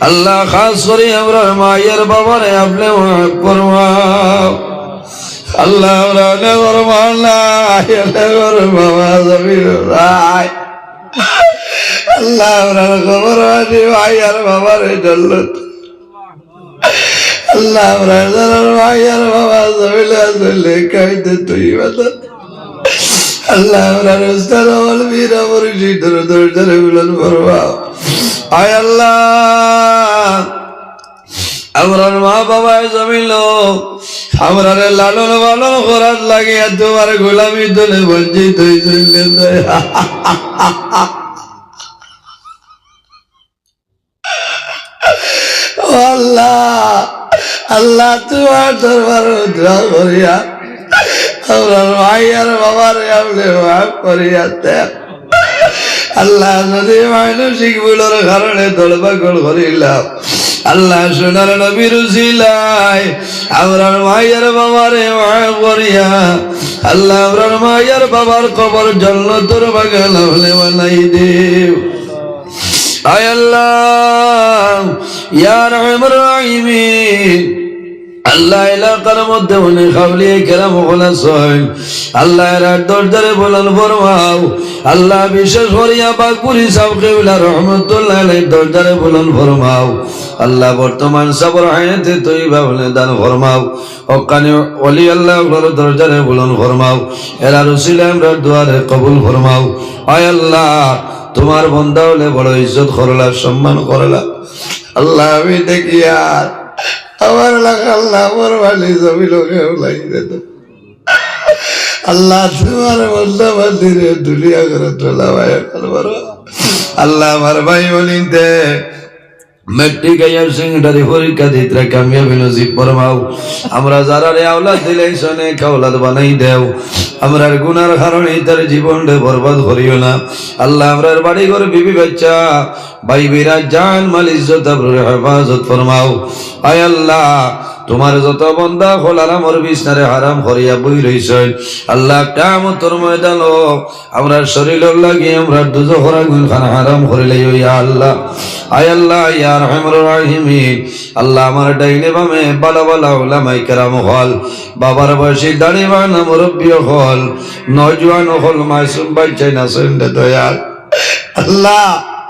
আল্লাহ, খাস করে আমরা মায়ের বাবারে আপনি করবাও আল্লাহ, আমরা করবান না বাবা জমির আল্লাহ, আমরা খবর আছি ভাই আর বাবার এই জল্লত আল্লাহ, আমরা ভাই আর বাবা জমিলে আসলে কাইতে তুই বাতা আল্লাহ, আমরা করবা। আয় আল্লাহ। আমরার মা বাবায় জমিল। আমরার লালন পালন করার লাগে তোমার গোলামি তোলে বঞ্চিত আল্লাহ তোমার দরবার উদ্রা করিয়া আমার ভাই আর বাবার মাফ করিয়া দেন আল্লাহ যদি মানসিক ভুলের কারণে দলবাগল করিলাম। আল্লাহ সোনার নবীর উসিলাই আমরার মায়ের বাবারে মাফ করিয়া, আল্লাহ আমরার মায়ের বাবার কবর জন্য তোর বাগাল হলে বানাই দেব আয় আল্লাহ, ইয়া রহমান রাহিমিন আল্লাহ এলাকার মধ্যে উনি খাবলিয়ে কেরাম খোলাস আল্লাহ এরা দরজারে বলান ফরমাও। আল্লাহ বিশেষ করিয়া বাকুরি সাহ কেবলা রহমতুল্লাহ আলাই দরজারে বলান ফরমাও। আল্লাহ বর্তমান সবর হায়াতে তুই ভাবলে দান, ফরমাও। অকানি অলি আল্লাহ দরজারে বলন ফরমাও। এরা রসিলা আমরা দুয়ারে কবুল, ফরমাও। আয় আল্লাহ, তোমার বন্ধা হলে বড় ইজ্জত করলা, সম্মান করলা। আল্লাহ আমি দেখি আর আমার এলাকা আল্লাহ আমার বালি জমি লোকে লাগিয়ে আল্লাহ তোমার বন্ধা দুলিয়া করে তোলা ভাই আল্লাহ আমার ভাই বলিতে আমরা যারা রে আওলাদ দিলে শোনে কাওলাদ বানাই দেও। আমরার গুনার কারণে তার জীবনটা বরবাদ করিও না। আল্লাহ আমরার বাড়ি ঘর বিবি বাচ্চা ভাই বিরাজ জান মাল ইজ্জত হেফাজত ফরমাও। আয় আল্লাহ তোমার যত বন্দা হল আরামর বিছনারে হারাম করিয়া বই রইছ আল্লাহ কাম তোর ময়দান আমরা শরীর লাগি আমরা দুজো খরা গুণ খান হারাম করিলে ইয়া আল্লাহ। আয় আল্লাহ, ইয়া রহমান রাহিমিন। আল্লাহ আমার ডাইনে বামে বালা বালা ওলামাই কেরাম হল। বাবার বয়সী দাড়ি বানা মুরব্বী হল। নজওয়ান হল মাসুম বাচ্চাই না সন্ধ্যে দয়াল। আল্লাহ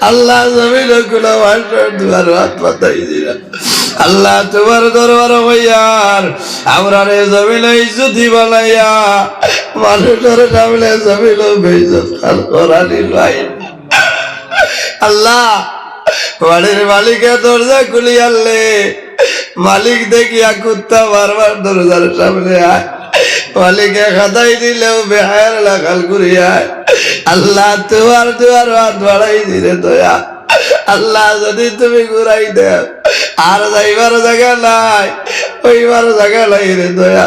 আল্লাহ জমিনগুলো হাত পাতাই দিলা আল্লাহ তোমার দরবার হইয়ার আমরা রে জমিন ইজ্জতি বানাইয়া মানুষের সামনে জমিন করালি আল্লাহ, বাড়ির মালিকের দরজা খুলি আনলে, মালিক দেখিয়া কুত্তা বারবার দরজার সামনে আয় মালিকে খাতাই দিলেও বেহায়ের লাগাল করিয়ায় আল্লাহ তোমার তোমার হাত বাড়াই দিলে দয়া। আল্লাহ যদি তুমি ঘুরাই দেয়, আর যাইবার জায়গা নাই ওইবার জায়গা নাই রে দয়া।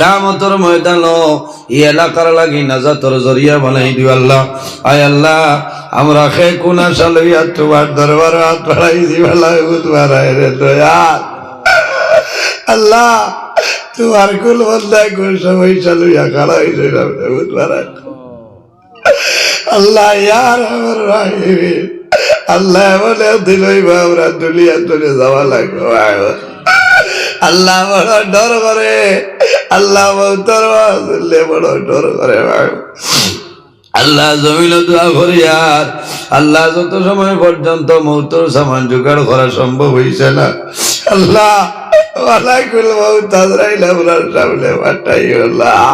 কামতর ময়দান এই এলাকার লাগি নাজাতর জরিয়া বানাই দিও আল্লাহ। আয় আল্লাহ, আমরা খে কোনা সালইয়া তোমার দরবার হাত বাড়াই দিবালা তোমার রে দয়াল। আল্লাহ, তোমার কুল বন্ধায় কুল সবাই চালুয়া খাড়া হয়েছে তোমার আল্লাহ, ইয়ার আমার রাহিমি। আল্লাহ বলে দিলই আমরা দুলিয়া তুলে যাওয়া লাগবে আল্লাহ বড় ডর করে আল্লাহ তোর বড় ডর করে আল্লাহ জমিল আল্লাহ যত সময় পর্যন্ত মৌতর সামান জোগাড় করা সম্ভব হয়েছে না, আল্লাহ আল্লাহ।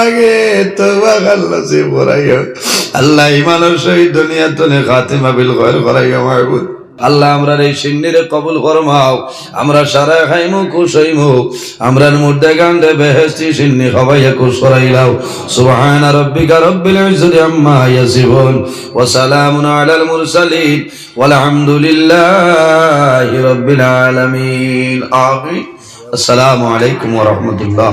আগে আল্লাহ ইমানের সহিত দুনিয়া তনে খাতিমা বিল করাইও মাহবুদ আল্লাহ আমরা এই সিন্নিরে কবুল করমাও আমরা সারা খাইমু, খুশইমু, আমরার মধ্যে গান্ডে বেহেস্তি সিন্নি সবাইয়া খুশ করাইলাও। সুবহান রব্বিকা রব্বিল ইজ্জতি আম্মা ইয়াসিফুন, ওয়া সালামুন আলাল মুরসালিন ওয়াল হামদুলিল্লাহি রব্বিল আলামিন। আমিন। আসসালামু আলাইকুম ওয়া রাহমাতুল্লাহ।